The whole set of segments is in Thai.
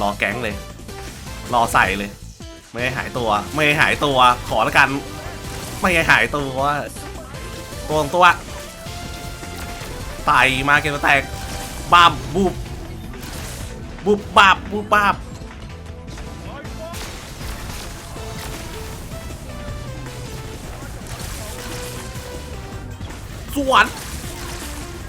รอแก๊งเลย รอใส่เลย ไม่ให้หายตัว ไม่ให้หายตัว ขอล้วกัน ไม่ให้หายตัวตัวตัวไต่มาเกมแตกบ้ามบุบบุบบับบุบบับสวน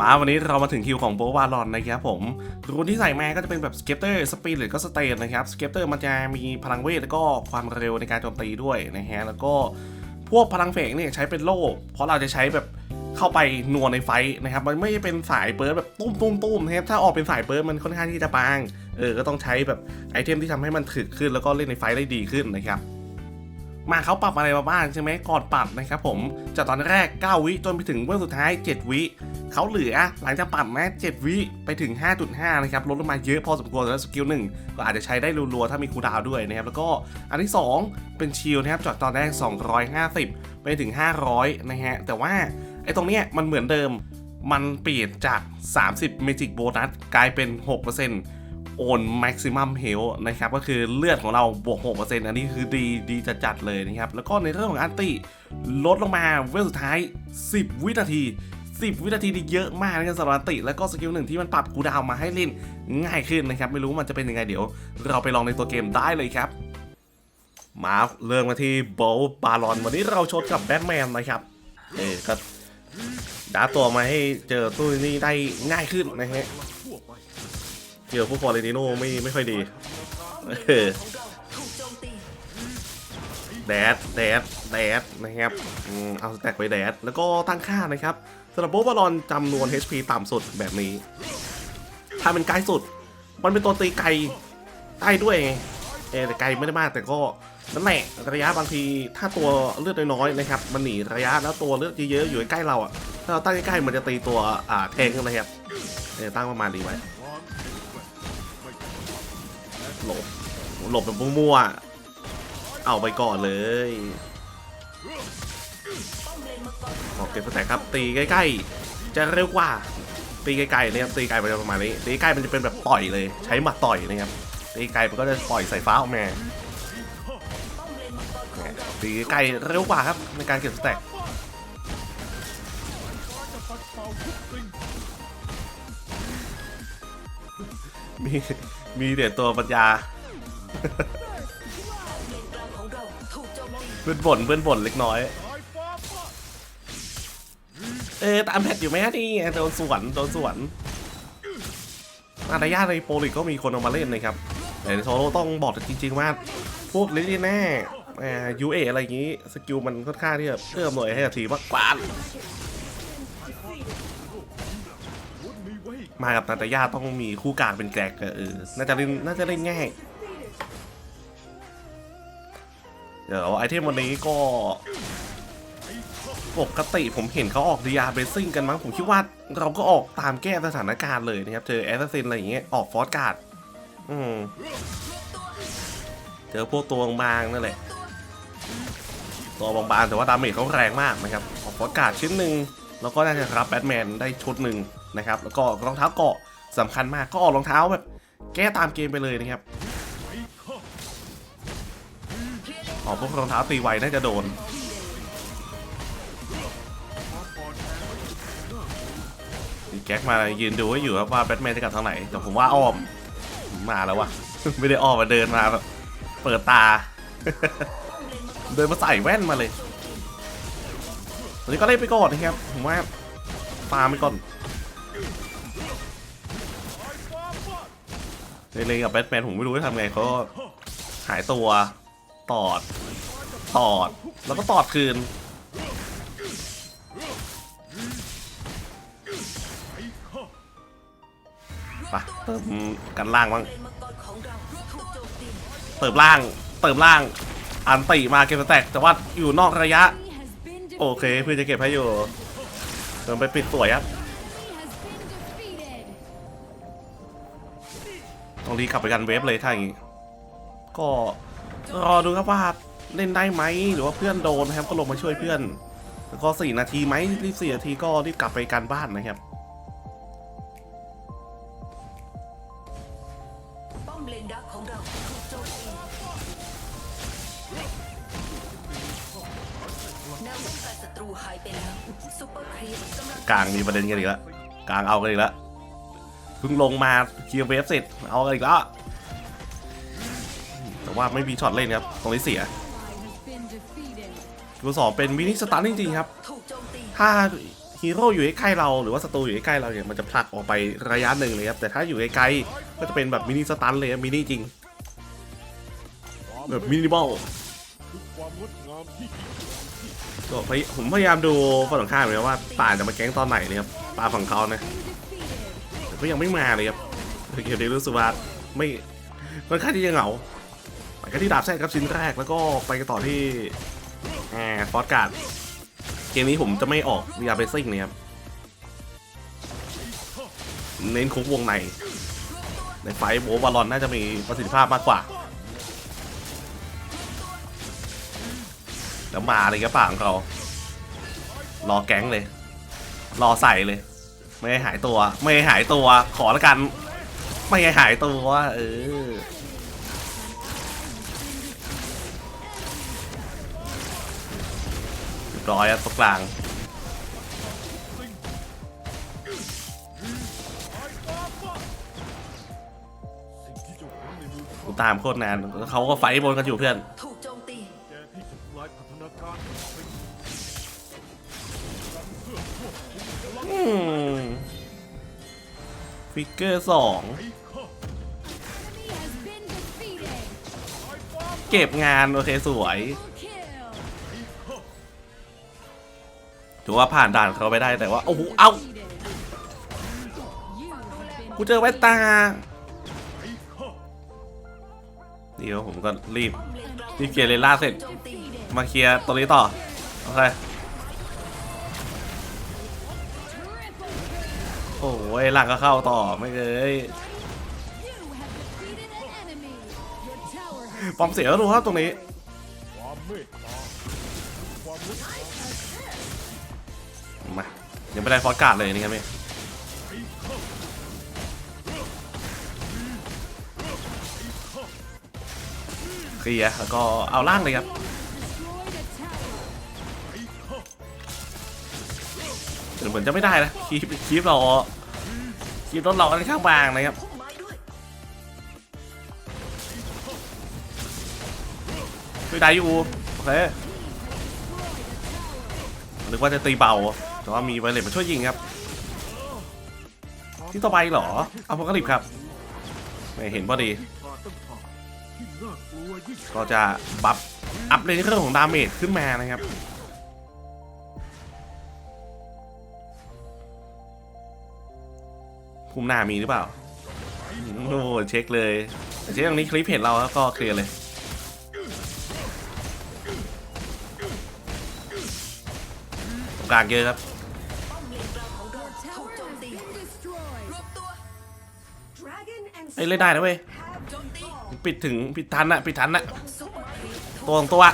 มาวันนี้เรามาถึงคิวของโบวาลอนนะครับผมรูนที่ใส่มาก็จะเป็นแบบสเก็ปเตอร์สปีดหรือก็สเตนนะครับสเก็ปเตอร์มันจะมีพลังเวทแล้วก็ความเร็วในการโจมตีด้วยนะฮะแล้วก็พวกพลังเฟกเนี่ยใช้เป็นโล่เพราะเราจะใช้แบบเข้าไปนัวในไฟท์นะครับ มันไม่เป็นสายเปิร์แบบตุ้มตุ้มตุ้มนะครับถ้าออกเป็นสายเปิร์มันค่อนข้างที่จะบางเออก็ต้องใช้แบบไอเทมที่ทำให้มันถึกขึ้น แล้วก็เล่นในไฟท์ได้ดีขึ้นนะครับมาเขาปรับอะไรมาบ้างใช่ไหมก่อนปรับนะครับผมจากตอนแรก 9 วิจนไปถึงเมื่อสุดท้าย 7 วิ เขาเหลือหลังจากปรับนะ7วิไปถึง 5.5 นะครับ ลดลงมาเยอะพอสมควรแล้วสกิลหนึ่งก็อาจจะใช้ได้รัวๆ ถ้ามีคูดาวด้วยนะครับ แล้วก็อันที่ 2 เป็นชิลนะครับจากตอนแรก 250 ไปถึง 500 นะฮะ แต่ว่าไอ้ตรงเนี้ยมันเหมือนเดิมมันเปลี่ยนจาก 30 Magic Bonus กลายเป็น 6%โอน Maximum Health นะครับ ก็คือเลือดของเราบวก 6%อันนี้คือดีดีจัดเลยนะครับ แล้วก็ในเรื่องของอันติลดลงมาเวลสุดท้าย 10 วินาที 10 วินาทีนี่เยอะมากนะครับสำหรับติ แล้วก็สกิลหนึ่งที่มันปรับคูดาวมาให้เล่นง่ายขึ้นนะครับ ไม่รู้มันจะเป็นยังไงเดี๋ยว เราไปลองในตัวเกมได้เลยครับ มาเริ่มมาที่โบลบาลอนวันนี้เราชดกับแบทแมนนะครับเออก็ดาตัวมาให้เจอตู้นี้ได้ง่ายขึ้นนะฮะเกี่ยวพวกฟอร์เรนิโนไม่ไม่ค่อยดีแดดแดดแดดนะครับ เอาสแต็กไปแดด แล้วก็ตั้งค่านะครับำหรับโบบอลอนจำนวน HP ต่ำสุดแบบนี้ ถ้าเป็นไกลสุด มันเป็นตัวตีไกลได้ด้วยไงเอแต่ไกลไม่ได้มากแต่ก็นั่นแหละระยะบางทีถ้าตัวเลือดน้อยๆนะครับ มันหนีระยะแล้วตัวเลือดเยอะๆอยู่ใกล้เราอะถ้าเราตั้งใกล้ๆมันจะตีตัวอ่าแทงกันนะครับเออตั้งประมาณดีไว้หลบหลบแบบมั่วๆเอาไปก่อนเลย โอเคสแต็กครับ ตีใกล้ๆ จะเร็วกว่า ตีไกลๆเนี่ยครับ ตีไกลมันจะประมาณนี้ ตีใกล้มันจะเป็นแบบต่อยเลย ใช้หมัดต่อยนะครับ ตีไกลมันก็จะปล่อยสายฟ้าออกมาเนี่ยตีไกลเร็วกว่าครับในการเก็บสแต็กมีมีเด็ดตัวปัญญา เพื่อนบ่นเพื่อนบ่นเล็กน้อย เออตามแพทอยู่ไหมฮะนี่โดนสวนโดนสวนอารยาในโปลิกก็มีคนเอามาเล่นนะครับแต่โซโลต้องบอกจริงๆว่าพวกลิลี่แน่ยูเออะไรอย่างนี้ สกิลมันค่อนข้างที่จะเพิ่มหน่วยให้กับทีมมากกว่ามากับนาตาย่าต้องมีคู่กลางเป็นแกรกเออน่าจะเล่นน่าจะเล่นง่ายเดี๋ยวไอเทมวันนี้ก็ ปกติผมเห็นเขาออกดีอาร์เบสซิ่งกันมั้ง ผมคิดว่าเราก็ออกตามแก้สถานการณ์เลยนะครับ เจอแอสซัสซินอะไรอย่างเงี้ย ออกฟอสการ์ดอืมเจอพวกตัวบางนั่นแหละ ตัวบางๆแต่ว่าดาเมจเขาแรงมากนะครับ ออกฟอสการ์ดชิ้นหนึ่งแล้วก็น่าจะรับแบทแมนได้ชุดหนึ่งนะครับ แล้วก็รองเท้าเกาะสำคัญมาก ก็ออกรองเท้าแบบ แก้ตามเกมไปเลยนะครับ ออกพวกรองเท้าตีไวน่าจะโดน แก๊กมายืนดูให้อยู่ครับว่าแบทแมนจะกลับทางไหน แต่ผมว่าอ้อมมาแล้ววะไม่ได้อ้อมมาเดินมาแบบเปิดตา เดินมาใส่แว่นมาเลยตอนนี้ก็เล่นไปก่อนนะครับผมว่าฟาร์มไปก่อนเล่นกับแบทแมนผมไม่รู้จะทำไงเขาหายตัวตอดตอดแล้วก็ตอดคืน ไปเติมกันล่างบ้างเติมล่าง เติมล่าง อันติมาเกมสแต็กแต่ว่าอยู่นอกระยะ โอเคเพื่อนจะเก็บให้อยู่เดินไปปิดสวยครับต้องรีบกลับไปกันเวฟเลยถ้าอย่างงี้ ก็รอดูครับว่าเล่นได้ไหมหรือว่าเพื่อนโดนนะครับก็ลงมาช่วยเพื่อน แล้วก็สี่นาทีไหมรีบสี่นาทีก็รีบกลับไปกันบ้านนะครับ กลางมีประเด็นกันอีกแล้วกลางเอากันอีกแล้วเพิ่งลงมาเคลียร์เวฟเสร็จเอากันอีกแล้วแต่ว่าไม่มีช็อตเล่นครับตรงนี้เสียตัวสองเป็นมินิสตันจริงๆครับ ถ้าฮีโร่อยู่ใกล้เราหรือว่าศัตรูอยู่ใกล้เราเนี่ยมันจะผลักออกไประยะหนึ่งเลยครับ แต่ถ้าอยู่ไกลๆก็จะเป็นแบบมินิสตันเลยมินิจริง แบบมินิมอล ก็พยผมพยายามดูฝั่งตรงข้ามเลยว่าป่าจะมาแก๊งตอนไหนเนี่ยครับป่าฝั่งเขานะแต่ก็ยังไม่มาเลยครับเกมนี้รู้สึกว่าไม่ค่อนข้างที่จะเหงาไปกันที่ดาบแซดครับชิ้นแรกแล้วก็ไปกันต่อที่แอร์ฟอสการ์ดเกมนี้ผมจะไม่ออกวิาเบซิ่งเลยครับเน้นคุกวงในในไฟโบบอลลอนน่าจะมีประสิทธิภาพมากกว่า แล้วมาเลยกระป่าของเขารอแก๊งเลย รอใส่เลย ไม่ให้หายตัว ไม่ให้หายตัว ขอแล้วกัน ไม่ให้หายตัวเออเรียบร้อยตรงกลางกูตามโคตรนานเขาก็ไฟบนกันอยู่เพื่อน ฟิกเกอร์สองเก็บงาน โอเค สวย ถือว่าผ่านด่านเขาไปได้แต่ว่า โอ้โห เอ้ากูเจอแว่นตาเดี๋ยวผมก็รีบป้อมเกลางรีบเคลียร์เลล่าเสร็จมตีมาเคลียร์ตัวนี้ต่อ โอเค โอ้ยหลังก็เข้าต่อไม่เลยปอมเสียก็ดูครับตรงนี้มายังไม่ได้ฟอสการ์ดเลยนี่ครับพี่เคลียร์แล้วก็เอาล่างเลยครับ เหมือนจะไม่ได้นะคีบคีบเราคีบรถเราค่อนข้างบางนะครับไม่ได้อยู่โอเคนึกว่าจะตีเบาแต่ว่ามีไวเลตมาช่วยยิงครับ ที่ต่อไปเหรอเอาพกลิบครับไม่เห็นพอดี ก็จะบัฟอัพในเรื่องของดาเมจขึ้นมานะครับ ภูมิหน้ามีหรือเปล่าโอ้โหเช็คเลยเช็คตรงนี้คลิปเห็นเราแล้วก็เคลียร์เลยตรงกลางเยอะครับป้อมเลนกลางของเราถูกโจมตีรวบตัวเอ้ยเล่นได้นะเว้ยปิดถึงปิดทันอะปิดทันอะตัวของตัว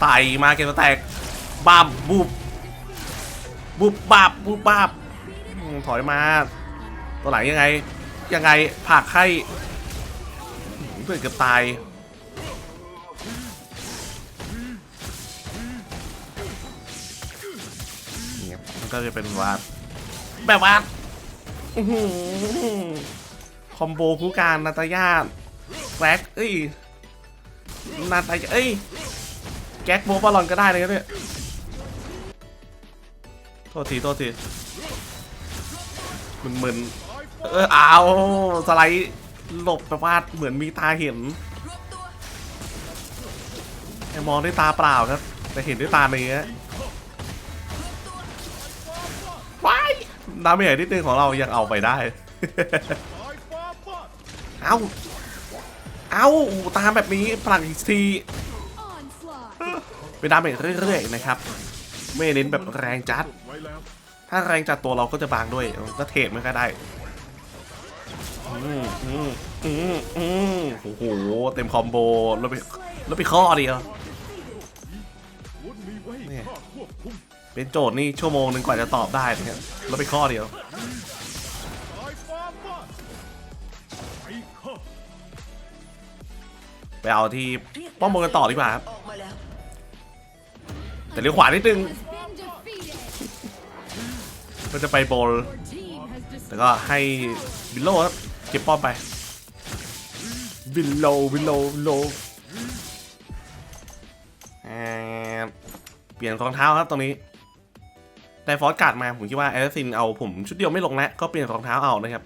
ไต่มาเกมแตกบ้ามบุบบุบบับบุบบับ ถอยมา ตัวหลังยังไง ยังไงผากให้เพื่อนเกือบตายนี่ครับมันก็จะเป็นวาดแบบว่าคอมโบคู่การนาตาญาแฟกเอ้ยนาตาญาเอ้ย แก๊กโบบอลลอนก็ได้เลยครับเนี่ย โทษที โทษที มึนๆเออเอาสไลด์หลบแบบว่าเหมือนมีตาเห็นรวบตัวแต่มองด้วยตาเปล่าครับ แต่เห็นด้วยตาเนื้อว้ายดาเมจนิดนึงของเรายังเอาไปได้ เอาเอาตามแบบนี้ผลักอีกทีไปเป็นดาเมจเรื่อยๆนะครับ ไม่เน้นแบบแรงจัด ถ้าแรงจัดตัวเราก็จะบางด้วยก็เทรดมันก็ได้อืมอืมอืมอืมโอ้โห เต็มคอมโบ แล้วไปแล้วไปข้อเดียวเนี่ยข้าควบคุมเป็นโจทย์นี่ชั่วโมงหนึ่งกว่าจะตอบได้นะครับแล้วไปข้อเดียวไปเอาที่ป้อมบนกันต่อดีกว่าครับ แต่เลี้ยวขวานิดนึง ก็จะไปโบล Your team has แต่ destroyed ก็ให้บิลโลครับเก็บป้อมไป บิลโลบิลโลบิลโลแอบเปลี่ยนรองเท้าครับตรงนี้ได้ฟอสการ์ดมาผมคิดว่าแอสซินเอาผมชุดเดียวไม่ลงแล้วก็เปลี่ยนรองเท้าเอานะครับ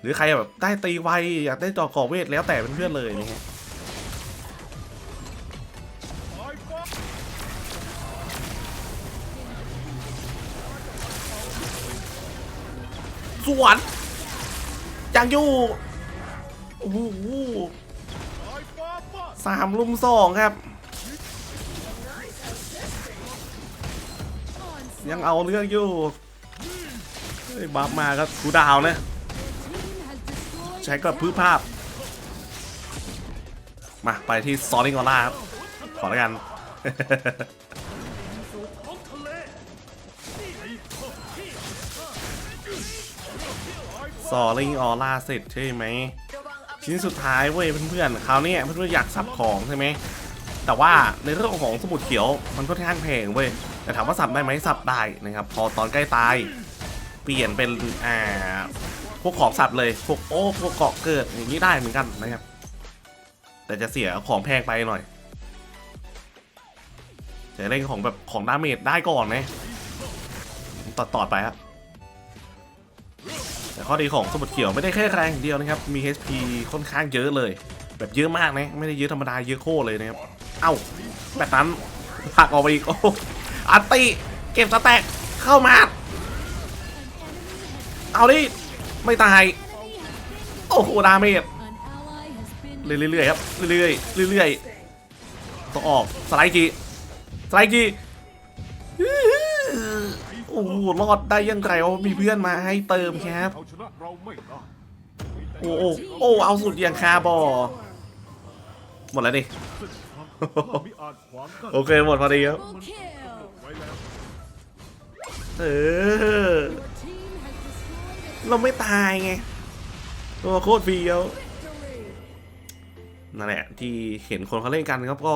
หรือใครแบบได้ตีไวอยากได้จอกอเวทแล้วแต่เป็นเพื่อนๆเลยนะฮะ สวนยังอยู่โอ้โหสามลุมสองครับ ยังเอาเรื่องอยู่เฮ้ยบัฟมาก็กูดาวนะใช้กับพื้นภาพ มา ไปที่ซอนิงอล่าครับขอแล้วกัน ซอลิงออร่าเสร็จใช่ไหมชิ้นสุดท้ายเว้ยเพื่อนๆคราวนี้เพื่อนๆอยากสับของใช่ไหมแต่ว่าในเรื่องของสมุดเขียวมันก็ค่อนข้างแพงเว้ยแต่ถามว่าสับได้ไหมสับได้นะครับ พอตอนใกล้ตายเปลี่ยนเป็นอ่าพวกของสับเลยพวกโอ้พวกเกาะเกิดอย่างนี้ได้เหมือนกันนะครับ แต่จะเสียของแพงไปหน่อยจะเล่นของแบบของดาเมจได้ก่อนนะต่อต่อไปครับ ข้อดีของสมุดเขียวไม่ได้แค่แรงอย่างเดียวนะครับ มี HP ค่อนข้างเยอะเลย แบบเยอะมากนะ ไม่ได้เยอะธรรมดาเยอะโคเลยนะครับ เอ้า แบบนั้นผักออกไปอีก โอ้อัตติ เก็บสแต็กเข้ามา เอาดิ ไม่ตาย โอ้โห ดาเมจเรื่อยๆครับ เรื่อยๆ เรื่อยๆ ต้องออก สไลด์กีสไลด์กี โอ้โหรอดได้ยังไงวะมีเพื่อนมาให้เติมครับเอาชนะเราไม่ได้โอ้โอ้โอ้เอาสุดอย่างคาบอหมดแล้วดิเส้นทางข้ามิอาจขวางกั้นโอเคหมดพอดีครับเออเราไม่ตายไงตัวโคตรเฟี้ยวนั่นแหละที่เห็นคนเขาเล่นกันครับก็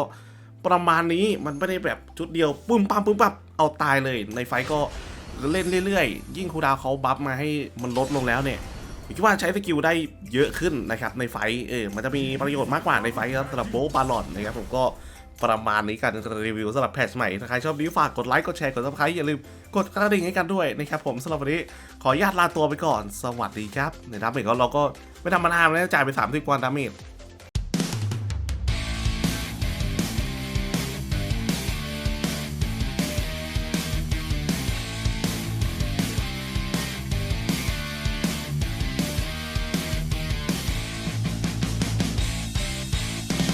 ประมาณนี้มันไม่ได้แบบชุดเดียวปุ้มปั๊มปุ้มปั๊บเอาตายเลยในไฟก็ เล่นเรื่อยๆ ยิ่งคูดาวเขาบัฟมาให้มันลดลงแล้วเนี่ยผมคิดว่าใช้สกิลได้เยอะขึ้นนะครับในไฟเออมันจะมีประโยชน์มากกว่าในไฟครับสำหรับโบบาลอนนะครับผมก็ประมาณนี้การรีวิวสำหรับแพทช์ใหม่ถ้าใครชอบนี้ฝากกดไลค์กดแชร์กดซับสไครต์อย่าลืมกดกระดิ่งให้กันด้วยนะครับผมสำหรับวันนี้ขออนุญาตลาตัวไปก่อน สวัสดีครับในดาเมจก็เราก็ไม่ธรรมดาเลยนจ่ายไป 30กว่าดาเมจ